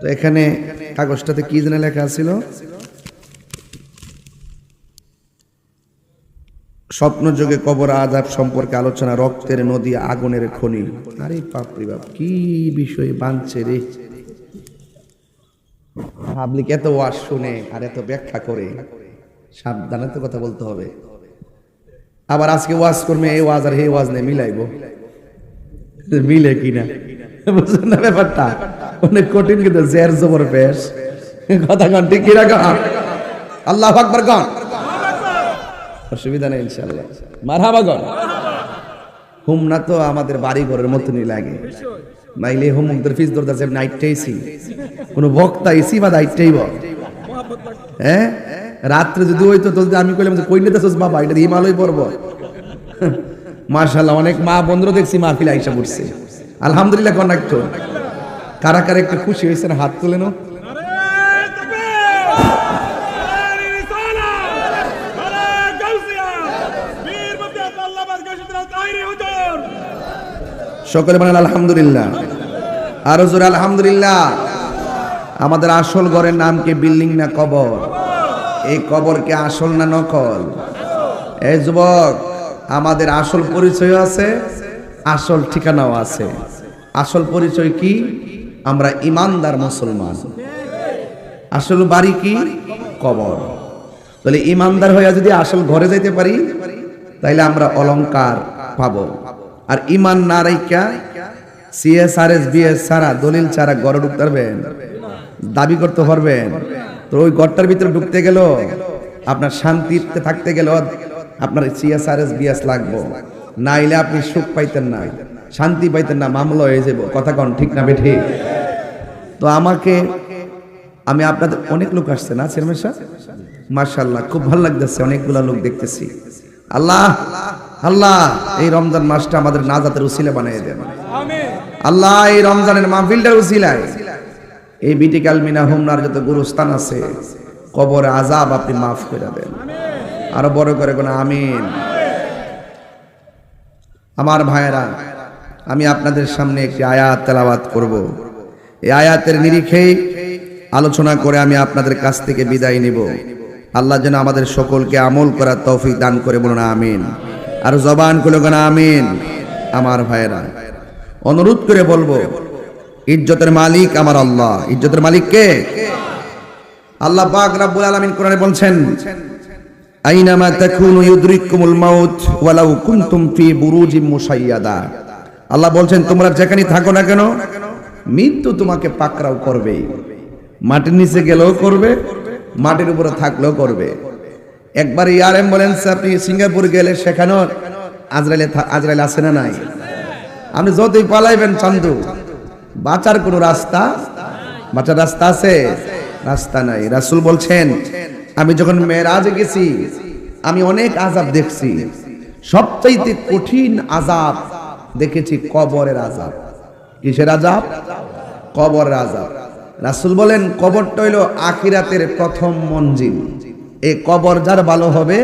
তো এখানে কাগজটাতে কি যেন লেখা ছিল? স্বপ্ন যোগে কবর আজাব সম্পর্কে আলোচনা, রক্তের নদী, আগুনের খনি। আরে বাপরে বাপ, কি বিষয় বানছে রে? পাবলিক এত ওয়াজ শুনে আর এত ব্যাখ্যা করে, সাবধানে তো কথা বলতে হবে। আবার আজকে ওয়াজ করবে, এই ওয়াজ আর হে ওয়াজ নেই মিলাইবো। মিলে কিনা? বুঝলেন না ব্যাপারটা? অনেক কঠিন কিন্তু জের জবর পেশ কথা কন, ঠিক কিনা কন? আল্লাহ আকবার কন। অসুবিধা নেই ইনশাল্লাহ মারহাবা কন। হুম না তো আমাদের বাড়ি ঘরের মতনই লাগে। নাইলে হুম মুখদের ফিস দরদার সাহেব নাইটটাইছি কোন বক্তা ইসি বা দায়িত্বই বল হ্যাঁ? রাত্রে যদি হইতো তো যদি আমি কইলাম যে কই নিতে বাবা, এটা হিমালয় পড়ব। মাশাআল্লাহ, অনেক মা বন্ধুরা দেখছি মাহফিল আইসা পড়ছে। আলহামদুলিল্লাহ কন্ডাক্ট কারা কারা একটু খুশি হয়েছেন, হাত তুলে নো নারে তাকবীর নারে রিসালা নারে গাউসিয়া বীর মধ্যে আল্লাহ বাদ গাউসিয়া তাইরি হুজুর সকলে বলেন, আলহামদুলিল্লাহ। আরও জোরে, আলহামদুলিল্লাহ। আমাদের আসল ঘরের নাম কি বিল্ডিং না কবর? এই কবর কি আসল না নকল? এই যুবক, আমাদের আসল পরিচয় আছে, আসল ঠিকানাও আছে। আসল পরিচয় কি? আমরা ইমানদার মুসলমান। আসল বাড়ি কি? কবর। তাহলে ইমানদার হইয়া যদি আসল ঘরে যাইতে পারি, তাইলে আমরা অলংকার পাব। আর ইমান না রাইকা সিএসআরএস বিএস ছাড়া দলিল ছাড়া ঘরে ঢুকতে পারবেন। দাবি করতে পারবেন। তো ওই ঘরটার ভিতরে ঢুকতে গেল আপনার শান্তিতে থাকতে গেল আপনার সিএসআরএস বিএস লাগবো। নাইলে আপনি সুখ পাইতেন না। শান্তি পাইতেন না, মামলা হয়ে যাব কথা কন, ঠিক না বেঠি? তো আমাকে, আমি আপনাদের, অনেক লোক আসছে না, চেয়ারম্যান মার্শাল্লাহ খুব ভালো লাগতেছে, অনেকগুলা লোক দেখতেছি। আল্লাহ আল্লাহ, এই রমজান মাসটা আমাদের নাজাতের উসিলা বানিয়ে দেন। আল্লাহ, এই রমজানের মাহফিলটার উসিলায়। এই বিটিকাল মিনা হোমনার যত গুরুস্থান আছে, কবর আজাব আপনি মাফ করে দেন। আরও বড় করে কোন আমিন। আমার ভাইয়েরা আমি আপনাদের সামনে একটি আয়াত তেলাওয়াত করব। এই আয়াতের নিরিখেই আলোচনা করে আমি আপনাদের কাছ থেকে বিদায় নিব। আল্লাহ যেন আমাদের সকলকে আমল করার তৌফিক দান করে বলুন, আমিন। আর জবান কোন আমিন। আমার ভাইয়েরা, অনুরোধ করে বলব, ইজ্জতের মালিক আমার আল্লাহ। ইজ্জতের মালিক কে? আল্লাহ পাক রাব্বুল আলামিন কোরআনে বলছেন, আইনামা তাকুনু ইউদরিকুমুল মাউত ওয়ালাউ কুনতুম ফি বুরুজিম মুশাইয়াদা। আল্লাহ বলছেন, তোমরা যেখানে থাকো না কেন, মৃত্যু তোমাকে পাকড়াও করবে। মাটির নিচে গেলেও করবে, মাটির উপরে থাকলেও করবে। একবার এয়ার অ্যাম্বুলেন্স আপনি সিঙ্গাপুর গেলে সেখানেও আজরাইলে আজরাইল আছে না নাই? আপনি যতই পালাইবেন চান্দু, বাঁচার কোনো রাস্তা, বাঁচার রাস্তা আছে? রাস্তা নাই। রাসূল বলছেন, আমি যখন মেয়েরাজে গেছি, আমি অনেক আজাব দেখছি। সবচাইতে কঠিন আজাব দেখেছি কবরের আজাব কিসের আজাব কবরের আজাব রাসূল বলেন, কবরটা হইল আখিরাতের প্রথম মঞ্জিল। এই কবর যার ভালো হবে,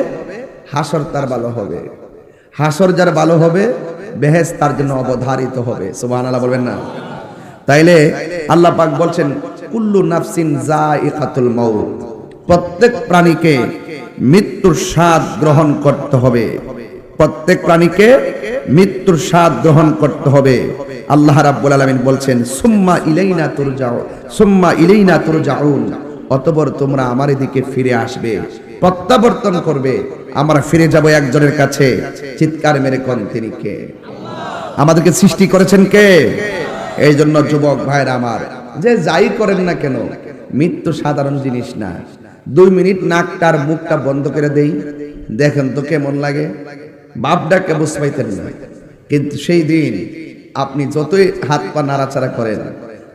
হাসর তার ভালো হবে। হাসর যার ভালো হবে বেহেস তার জন্য অবধারিত হবে। সুবহানাল্লাহ বলবেন না? তাইলে আল্লাহ পাক বলছেন, কুল্লু নাফসিন জাইকাতুল মাউত। প্রত্যেক প্রাণীকে মৃত্যুর স্বাদ গ্রহণ করতে হবে। প্রত্যেক প্রাণীকে মৃত্যুর স্বাদ গ্রহণ করতে হবে। আল্লাহ রাব্বুল আলামিন বলছেন, সুম্মা ইলাইনা তুরজাউ, সুম্মা ইলাইনা তুরজাউন। অতঃপর তোমরা আমার দিকে ফিরে আসবে, প্রত্যাবর্তন করবে। আমরা ফিরে যাব একজনের কাছে, চিৎকার মেরে কোন তিনি কে? আমাদেরকে সৃষ্টি করেছেন কে? এই জন্য যুবক ভাইরা আমার, যে যাই করেন না কেন, মৃত্যু সাধারণ জিনিস না। দুই মিনিট নাকটার মুখটা বন্ধ করে দেই, দেখেন তো কেমন লাগে। বাপ ডাককে বুঝ পাইতেন না। কিন্তু সেই দিন আপনি যতই হাত পা নাড়াচাড়া করেন,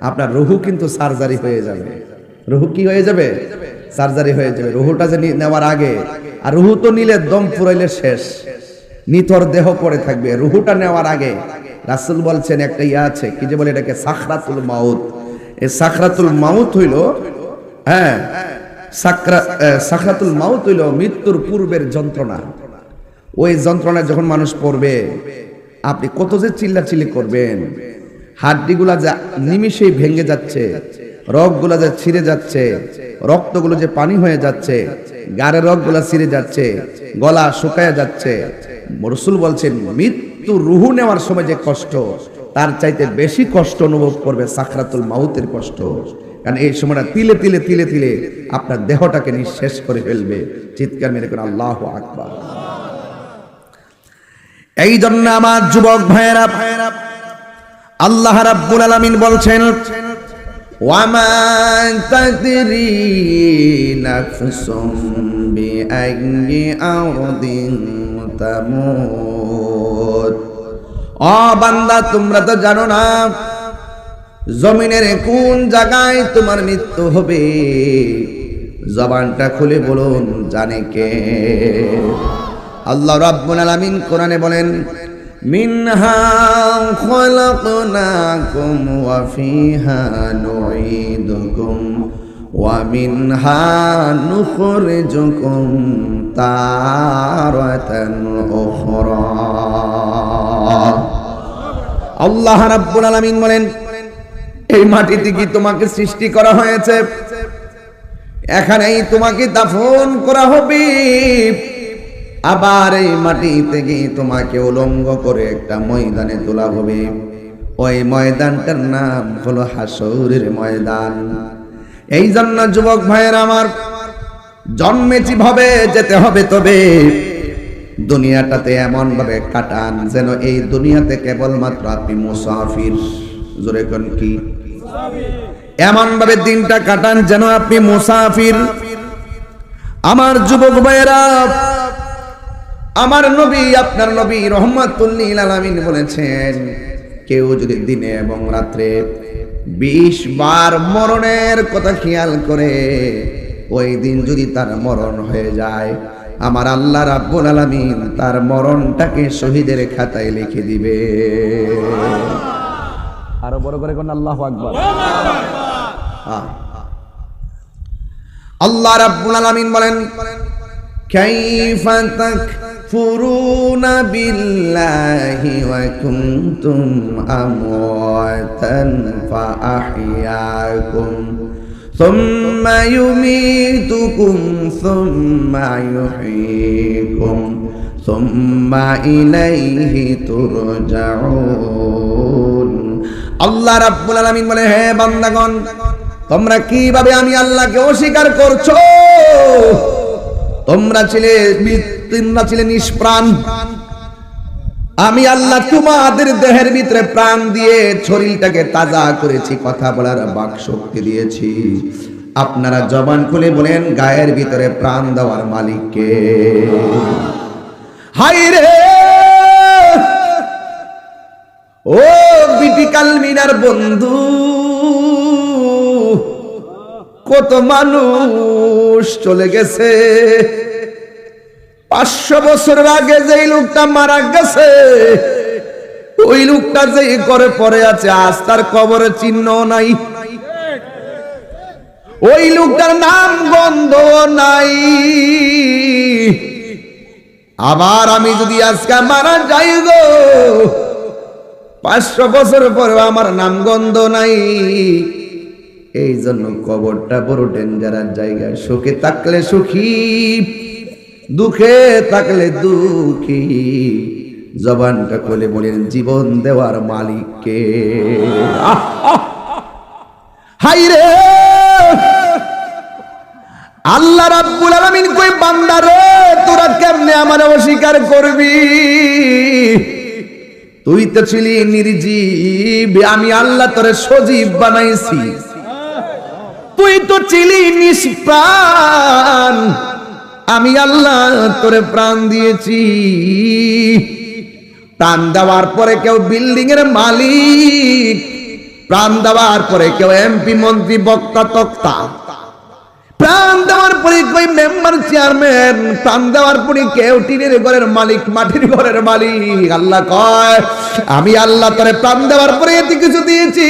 আপনার রুহু কিন্তু সার্জারি হয়ে যাবে। রুহু কি হয়ে যাবে? সার্জারি হয়ে যাবে। রুহুটা যে নেওয়ার আগে, আর রুহু তো নিলে দম ফুরাইলে শেষ। নিথর দেহ পড়ে থাকবে। রুহুটা নেওয়ার আগে রাসুল বলছেন, একটা ইয়া আছে, কি যে বলে এটাকে? সাখরাতুল মাউত। এই সাখরাতুল মাউত হইল হ্যাঁ সাকরা সাখরাতুল মাউত হইল মৃত্যুর পূর্বের যন্ত্রণা। ওই যন্ত্রণায় যখন মানুষ পড়বে, আপনি কত যে চিল্লাচিল্লি করবেন। হাড্ডিগুলা যা নিমিষেই ভেঙে যাচ্ছে, রগগুলো যে ছিঁড়ে যাচ্ছে, রক্তগুলো যে পানি হয়ে যাচ্ছে, গাড়ের রগগুলো ছিঁড়ে যাচ্ছে, গলা শুকায় যাচ্ছে। রসুল বলছেন, মৃত্যু রুহু নেওয়ার সময় যে কষ্ট, তার চাইতে বেশি কষ্ট অনুভব করবে সাকরাতুল মাউতের কষ্ট। কারণ এই সময়টা তিলে তিলে তিলে তিলে আপনার দেহটাকে নিঃশেষ করে ফেলবে। চিৎকার মেরে করে আল্লাহ আকবার। এই জন্য আমার যুবক ভাইয়েরা, আল্লাহ রাব্বুল আলামিন বলছেন, ওয়ামা তাদরি নাফসুম বিআইয়ি আরদিন তামুত। ও বান্দা, তোমরা তো জানো না, জমিনের কোন জায়গায় তোমার মৃত্যু হবে? জবানটা খুলে বলুন, জানে কে? আল্লাহ রাব্বুল আলামিন কোরআনে বলেন, মিনহা খলাকনাকুম ওয়া ফিহা নুঈদুকুম ওয়া মিনহা নুখরিজুকুম তারাতান উখরা। আল্লাহ রাব্বুল আলামিন বলেন, এই মাটিতে কি তোমাকে সৃষ্টি করা হয়েছে? এখানেই তোমাকে দাফন করা হবে। আবার এই মাটি থেকে তোমাকে উলঙ্গ করে একটা ময়দানে তোলা হবে। ওই ময়দানটার নাম হলো হাসৌরের ময়দান। এই জন্য যুবক ভাইয়ের আমার জন্মেছি ভাবে যেতে হবে তবে দুনিয়াটাতে এমন ভাবে কাটান যেন এই দুনিয়াতে কেবলমাত্র আপনি মুসাফির। জোরে কোন কি? এমন ভাবে দিনটা কাটান যেন আপনি মুসাফির। আমার যুবক ভাইয়েরা আমার নবী আপনার নবী রহমাতুল্লিল আলামিন বলেছেন কেউ যদি দিনে এবং রাত্রে বিশ বার মরণের কথা খেয়াল করে ওই দিন যদি তার মরণ হয়ে যায় আমার আল্লাহ রাব্বুল আলামিন তার মরণটাকে শহীদের খাতায় লিখে দিবে। আরও বড় করে কোন আল্লাহ আকবর। আল্লাহ রাব্বুল আলামিন বলেন কাইফা তাক تكفرون بالله وكنتم أمواتا فأحياكم ثم يميتكم ثم يحييكم ثم إليه ترجعون আল্লাহ রাব্বুল আলামিন বলে হে বান্দাগণ তোমরা কিভাবে আমি আল্লাহকে অস্বীকার করছো তোমরা ছিলে তোমরা ছিলে নিষ্প্রাণ। আমি আল্লাহ তোমাদের দেহের ভিতরে প্রাণ দিয়ে শরীরটাকে তাজা করেছি, কথা বলার বাক শক্তি দিয়েছি। আপনারা জবান খুলে বলেন, গায়ের ভিতরে প্রাণ দেওয়ার মালিককে হাই রে! ও বিটি কালমিনার বন্ধু! কত মানুষ চলে গেছে। পাঁচশো বছরের আগে যেই লোকটা মারা গেছে, ওই লোকটা যে করে পরে আছে, আজ তার কবরে চিহ্ন নাই। ওই লোকটার নাম গন্ধ নাই। আবার আমি যদি আজকে মারা যাই গো, পাঁচশো বছর পরে আমার নাম গন্ধ নাই। এই জন্য কবরটা বড় ডেঞ্জারার জায়গা। সুখে থাকলে সুখী, দুঃখে থাকলে দুঃখী। জবানটা খুলে বলেন, জীবন দেওয়ার মালিককে। হাই রে! আল্লাহ রাব্বুল আলামিন কই, বান্দা রে, তোরা কেমনে আমার অস্বীকার করবি? তুই তো ছিলি নির্জীব, আমি আল্লাহ তোরে সজীব বানাইছি। তুই তো ছিলি নিষ্প্রাণ। আমি আল্লাহ তোরে প্রাণ দিয়েছি। প্রাণ দেওয়ার পরে কেউ বিল্ডিং এর মালিক, প্রাণ দেওয়ার পরে কেউ এমপি মন্ত্রী, বক্তা, তক্তা। প্রাণ দেওয়ার পরে কই মেম্বার চেয়ারম্যান প্রাণ দেওয়ার পরে কেউ টিনের ঘরের মালিক, মাটির ঘরের মালিক। আল্লাহ কয় আমি আল্লাহ তোরে প্রাণ দেওয়ার পরে এতে কিছু দিয়েছি।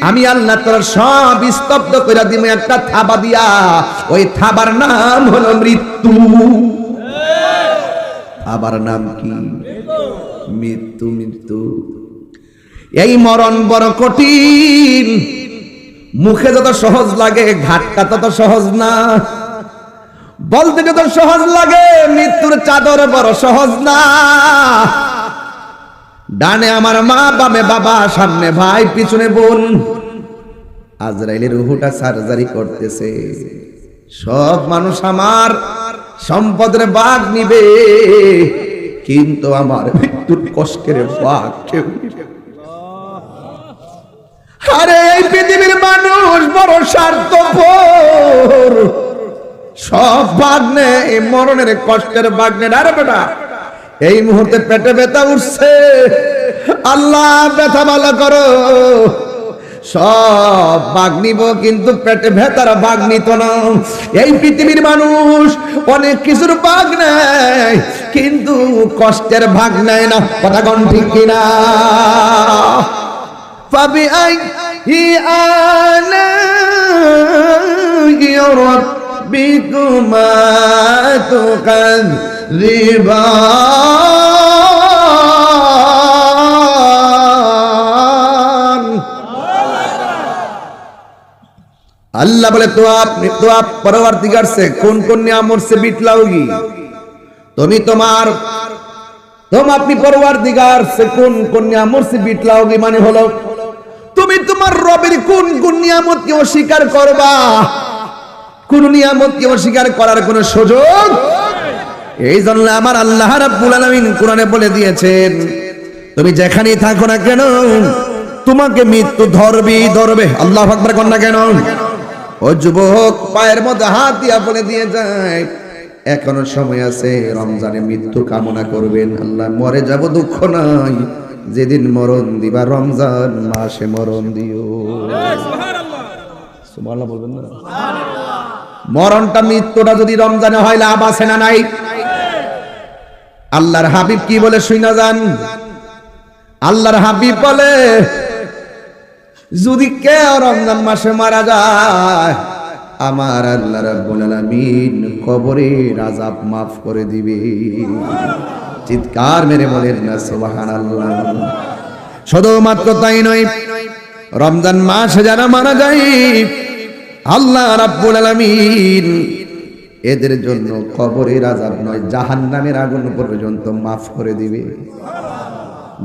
আমি আল্লাহ তোর সব স্তব্ধ করে দিব একটা থাবা দিয়া। ওই থাবার নাম হলো মৃত্যু। আবার নাম কি? মৃত্যু মৃত্যু। এই মরণ বড় কঠিন। মুখে যত সহজ লাগে, ঘাটটা তত সহজ না। বলতে যত সহজ লাগে, মৃত্যুর চাদর বড় সহজ না। ডানে আমার মা, বামে বাবা, সামনে ভাই, পিছনে বোন। আজরাইলের রুহুটা সার্জারি করতেছে। সব মানুষ আমার সম্পদের বাঘ নিবে, কিন্তু আমার মৃত্যুর কষ্টের বাঘ কেউ আরে, এই পৃথিবীর মানুষ বড় স্বার্থপর। সব ভাগ নেই মরণের কষ্টের বাঘ নেই আরে বেটা এই মুহূর্তে পেটে ব্যথা উঠছে। আল্লাহ, ব্যথা ভালো করো। সব বাঘ কিন্তু পেটে ভেতার বাগ্নি তো না। এই পৃথিবীর মানুষ অনেক কিছুর বাঘ নেয়, কিন্তু কষ্টের ভাগ নেয় না। কথা কন ঠিক কিনা? পাবি আই, ই আনা বিকুমা তো রিবা। আল্লাহ বলে তো আপনি তো আপ পরবর্তী সে কোন কোন নিয়ামত সে বিটলাওগি তুমি তোমার, তোম আপনি সে কোন কোন সে বিটলাওগি মানে হলো? তুমি তোমার রবের কোন কোন নিয়ামত কে অস্বীকার করবা? কোন নিয়ামত কে অস্বীকার করার কোন সুযোগ এই জন্য আমার আল্লাহ রাব্বুল আলামিন কোরআনে বলে দিয়েছেন তুমি যেখানেই থাকো না কেন তোমাকে মৃত্যু ধরবি ধরবে। আল্লাহ আকবার কর না কেন? ও যুবক পায়ের মধ্যে হাত দিয়া বলে দিয়ে যায় এখনও সময় আছে রমজানে মৃত্যু কামনা করবেন। আল্লাহ মরে যাব দুঃখ নাই। যেদিন মরণ দিবা রমজান মাসে মরণ দিও। সুবহানাল্লাহ বলবেন না? মরণটা মৃত্যুটা যদি রমজানে হয় লাভ আছে না নাই? আল্লাহর হাবিব কি বলে শুই না যান? আল্লাহর হাবিব বলে, যদি কে রমজান মাসে মারা যায়, আমার আল্লাহ রাব্বুল আলামিন কবরে আযাব মাফ করে দিবে। চিৎকার মেরে বলেন না, সুবহানাল্লাহ। শুধুমাত্র তাই নয়, রমজান মাসে যারা মারা যায়, আল্লাহ রাব্বুল আলামিন এদের জন্য কবরের আযাব নয়, জাহান্নামের আগুন পর্যন্ত মাফ করে দিবে।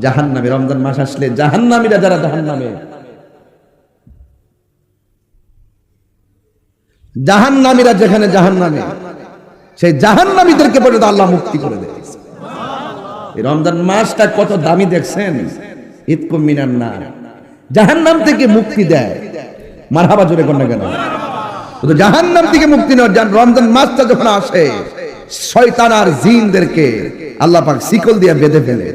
জাহান্নামে রমজান মাস আসলে জাহান্নামীরা যারা জাহান্নামে। জাহান্নামীরা যেখানে জাহান্নামে, সেই জাহান্নামীদেরকে পর্যন্ত আল্লাহ মুক্তি করে দেয় রমজান মাসটা কত দামি দেখছেন? ঈদ মিনার না জাহান্নাম থেকে মুক্তি দেয়। মারহাবা জোরে কোন কেন? শুধু জাহান্নাম থেকে মুক্তি নেওয়ার জান রমজান মাসটা যখন আসে, শয়তান আর জিনদেরকে আল্লাহ পাক শিকল দিয়ে বেঁধে ফেলে।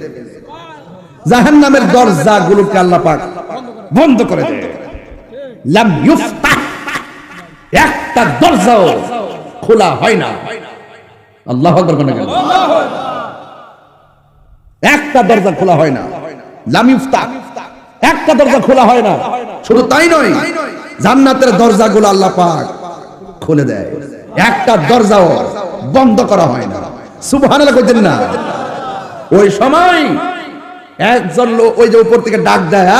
জাহান্নামের দরজা গুলোকে আল্লাহ পাক বন্ধ করে দেয়। লাম ইউফতাহ। একটা দরজাও খোলা হয় না। আল্লাহ আকবার কোন কেন একটা দরজা খোলা হয় না। লাম ইফতাহ একটা দরজা খোলা হয় না। শুধু তাই নয়, জান্নাতের দরজাগুলো আল্লাহ পাক খুলে দেয়। একটা দরজাও বন্ধ করা হয় না। না। ওই সময় একজন লোক ওই যে উপর থেকে ডাক দেয়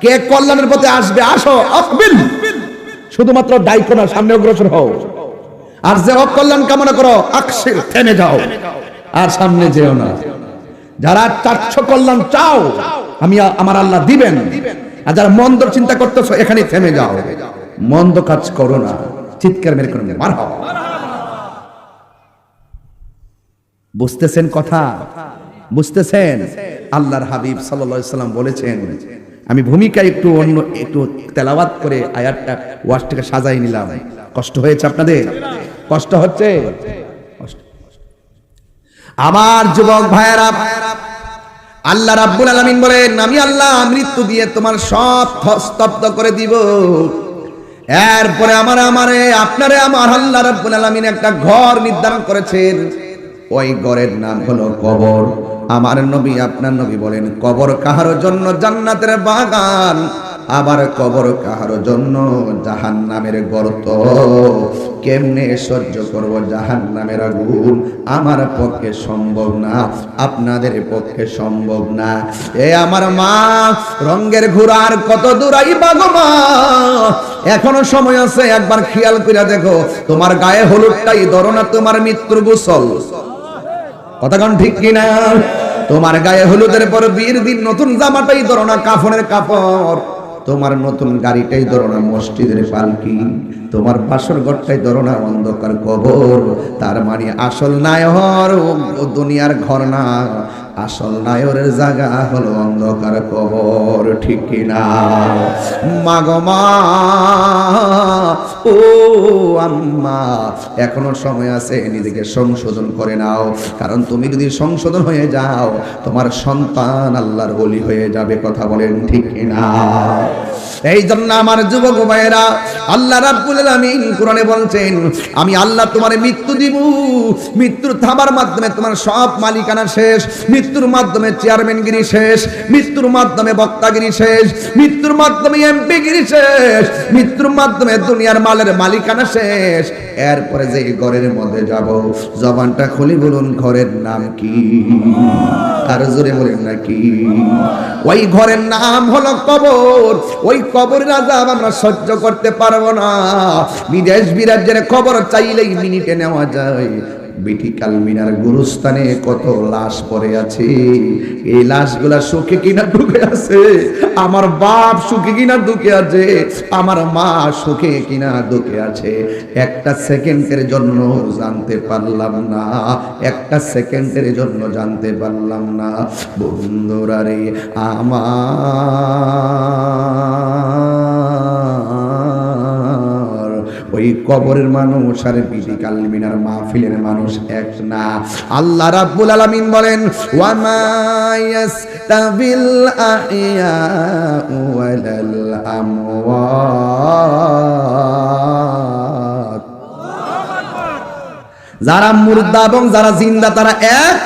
কে কল্যাণের পথে আসবে? আসো শুধুমাত্র না, সামনে অগ্রসর হও। আর যে অকল্যাণ কামনা করো থেমে যাও। আর সামনে যেও না। যারা চারশো কল্যাণ চাও, আমি আমার আল্লাহ দিবেন। আর যারা মন্দ চিন্তা করতেছো এখানে থেমে যাও। মন্দ কাজ করো না। চিৎকার মেরে করে মার বুঝতেছেন কথা? বুঝতেছেন? আল্লাহর হাবিব সাল্লাম বলেছেন, আমি ভূমিকা একটু অন্য, একটু তেলাওয়াত করে আয়াতটা ওয়াজটাকে সাজাই নিলাম। কষ্ট হয়েছে আপনাদের? কষ্ট হচ্ছে। আমার যুবক ভাইয়েরা, আল্লাহ রাব্বুল আলামিন বলেন, আমি আল্লাহ মৃত্যু দিয়ে তোমার সব স্তব্ধ করে দিব। এরপরে আমার আমারে, আপনারে আমার আল্লাহ রাব্বুল আলামিন একটা ঘর নির্ধারণ করেছেন। ওই ঘরের নাম হলো কবর। আমার নবী, আপনার নবী বলেন, কবর কাহার জন্য জান্নাতের বাগান? আবার কবর কাহার জন্য জাহান নামের গর্ত? কেমনে সহ্য করব জাহান নামের আগুন? আমার পক্ষে সম্ভব না, আপনাদের পক্ষে সম্ভব না। এ আমার মা রঙ্গের ঘোড়ার কত দূর আইবা গো মা? এখনও সময় আছে, একবার খেয়াল করে দেখো, তোমার গায়ে হলুদটাই ধরো না তোমার মৃত্যুর গোসল। কথাক্ষণ ঠিক কিনা তোমার গায়ে হলুদের পর বিয়ের দিন নতুন জামাটাই ধরো না, কাফনের কাপড়। তোমার নতুন গাড়িটাই ধরো না, মসজিদের পালকি। তোমার বাসর ঘরটাই ধরো না, অন্ধকার কবর। তার মানে আসল নায়র দুনিয়ার ঘর না। আসল নায়রের জায়গা হলো অন্ধকার কবর, ঠিক কিনা মাগমা ও আম্মা, এখনও সময় আছে, নিজেকে সংশোধন করে নাও। কারণ তুমি যদি সংশোধন হয়ে যাও, তোমার সন্তান আল্লাহর বলি হয়ে যাবে, কথা বলেন, ঠিক কিনা এই জন্য আমার যুবক ভাইয়েরা, আল্লাহ রাব্বুল আলামিন কোরআনে বলছেন, আমি আল্লাহ তোমার মৃত্যু দিব, মৃত্যুর থামার মাধ্যমে তোমার সব মালিকানা শেষ মৃত্যুর মাধ্যমে চেয়ারম্যানগিরি শেষ, মৃত্যুর মাধ্যমে বক্তাগিরি শেষ, মৃত্যুর মাধ্যমে এমপিগিরি শেষ, মৃত্যুর মাধ্যমে দুনিয়ার মালের মালিকানা শেষ। এরপরে যে ঘরের মধ্যে যাব, জবানটা খুলি বলুন, ঘরের নাম কি? আর জোরে বলেন নাকি ওই ঘরের নাম হলো কবর। ওই কবরের আজাব আমরা সহ্য করতে পারব না। বিদেশ বিরাজ্যের খবর চাইলেই মিনিটে নেওয়া যায়। বিটি কালমিনার গুরুস্থানে কত লাশ পড়ে আছে? এই লাশগুলা সুখে কিনা ঢুকে আছে? আমার বাপ সুখে কিনা ঢুকে আছে? আমার মা সুখে কিনা ঢুকে আছে? একটা সেকেন্ডের জন্য জানতে পারলাম না। একটা সেকেন্ডের জন্য জানতে পারলাম না। বন্ধুরা রে, আমার ওই কবরের মানুষ আর বিধি কালমিনার মাহফিলের মানুষ এক না। আল্লাহ রাব্বুল আলামিন বলেন ইয়াস্তাবিল আহিয়া ওয়ালাল আমওয়াত। যারা মুর্দা এবং যারা জিন্দা, তারা এক।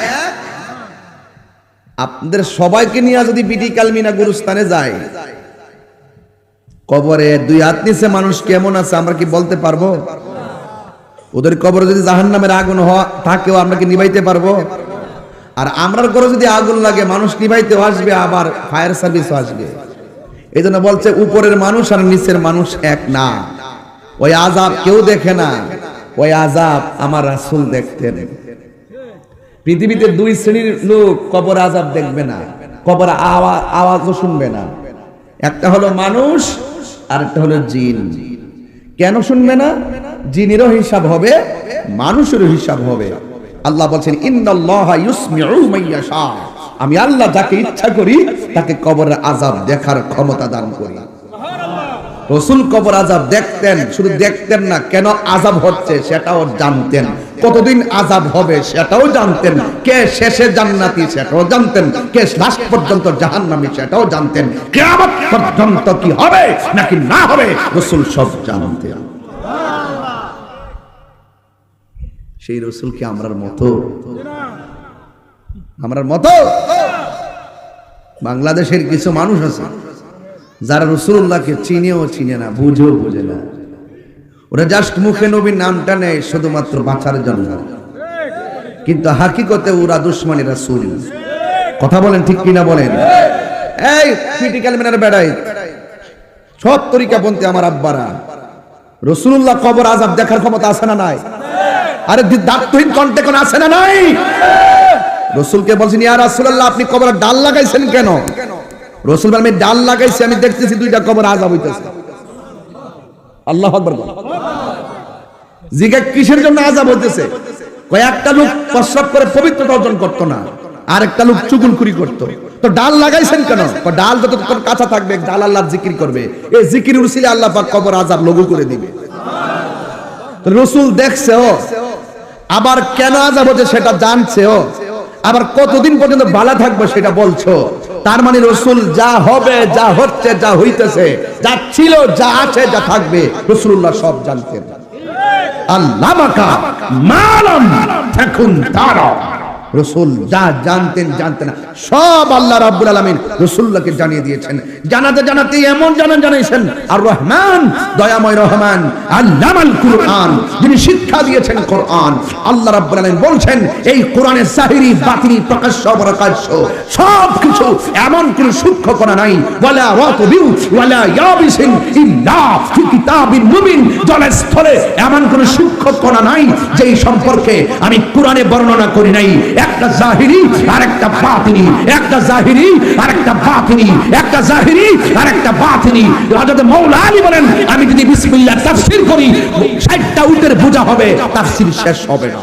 আপনাদের সবাইকে নিয়ে যদি বিটি কালমিনা গুরুস্থানে যায় কবরে দুই হাত নিচে মানুষ কেমন আছে আমরা কি বলতে পারব? ওদের কবরে যদি জাহান নামের আগুন থাকেও আমরা কি নিভাইতে পারব? আর আমরার ঘরে যদি আগুন লাগে, মানুষ নিভাইতেও আসবে, আবার ফায়ার সার্ভিসও আসবে। এই জন্য বলছে, উপরের মানুষ আর নিচের মানুষ এক না। ওই আজাব কেউ দেখে না। ওই আজাব আমার রাসুল দেখতেন। পৃথিবীতে দুই শ্রেণির লোক কবর আজাব দেখবে না। কবর আওয়াজ আওয়াজও শুনবে না। একটা হলো মানুষ আর একটা হলো জিন। কেন শুনবে না? জিনেরও হিসাব হবে, মানুষেরও হিসাব হবে। আল্লাহ বলছেন আমি আল্লাহ যাকে ইচ্ছা করি, তাকে কবরের আজাব দেখার ক্ষমতা দান করি। রসুল কবর আজাব দেখতেন, শুধু দেখতেন না, কেন আজাব হচ্ছে সেটাও জানতেন। কতদিন আজাব হবে সেটাও জানতেন। কে শেষে জান্নাতি সেটাও জানতেন। কে লাস্ট পর্যন্ত জাহান্নামী সেটাও জানতেন। কিয়ামত পর্যন্ত কি হবে নাকি না হবে রসুল সব জানতেন। সেই রসুল কি আমরার মতো? আমরার মতো? বাংলাদেশের কিছু মানুষ আছে, যারা রসুল্লাহকে চিনেও চিনে না, বুঝেও বুঝে না। ওরা জাস্ট মুখে নবীর নামটা নেয় শুধুমাত্র বাঁচার জন্য। কিন্তু হাকিকতে ওরা দুশ্মনী রাসুল। কথা বলেন ঠিক কিনা বলেন? এই ক্রিটিক্যাল মিনার বেড়াই সব তরিকা বলতে আমার আব্বারা। রসুল্লাহ কবর আজাব দেখার ক্ষমতা আছে না নাই? আরে দাঁতহীন কণ্ঠে কোন আছে না নাই? রসুলকে বলছেন, ইয়া রাসূলুল্লাহ, আপনি কবরে ডাল লাগাইছেন কেন? রসুল আমি ডাল লাগাইছি, আমি দেখতেছি দুইটা কবর আজাব হইতেছে। আল্লাহ আকবার কিসের জন্য আজাব হইতেছে? কয়েকটা লোক প্রস্রাব করে পবিত্রতা অর্জন করতো না, আর একটা লোক চুগুলখুরি করতো। তো ডাল লাগাইছেন কেন? ডাল যতক্ষণ কাঁচা থাকবে, ডাল আল্লাহর জিকির করবে। এই জিকির উসিলে আল্লাহ পাক কবর আজাব লঘু করে দিবে। রসুল দেখছে, ও, আবার কেন আজাব হচ্ছে সেটা জানছে, ও আবার কতদিন পর্যন্ত বালা থাকবে সেটা বলছো? তার মানে রসুল যা হবে, যা হচ্ছে, যা হইতেছে, যা ছিল, যা আছে, যা থাকবে, রসুল্লাহ সব জানতেন। আল্লাহ মাকা, মালাম এখন তারা রসুল যা জানতেন জানতেন সব আল্লাহ রাব্বুল আলামিন রসুল্লাহকে জানিয়ে দিয়েছেন। জানাতে জানাতে এমন জানান জানিয়েছেন আর রহমান, দয়াময় রহমান, আল্লামাল কুরআন, যিনি শিক্ষা দিয়েছেন কোরআন। আল্লাহ রাব্বুল আলামিন বলছেন, এই কোরআনের জাহিরি, বাতিনি, প্রকাশ্য, অপ্রকাশ্য সব কিছু এমন কোন সূক্ষ্ম করা নাই। ওয়ালা রাতবিউ ওয়ালা ইয়াবিসিন ইল্লা ফি কিতাবিন মুবিন। জলের এমন কোন সূক্ষ্ম করা নাই, যেই সম্পর্কে আমি কোরআনে বর্ণনা করি নাই। একটা জাহিরি আর একটা বাতিনি। একটা জাহিরি আর একটা বাতিনি। একটা জাহিরি আর একটা বাতিনি। হযরত মাওলানা আলী বলেন, আমি যদি বিসমিল্লাহ তাফসীর করি 60টা উটের বোঝা হবে, তাফসীর শেষ হবে না।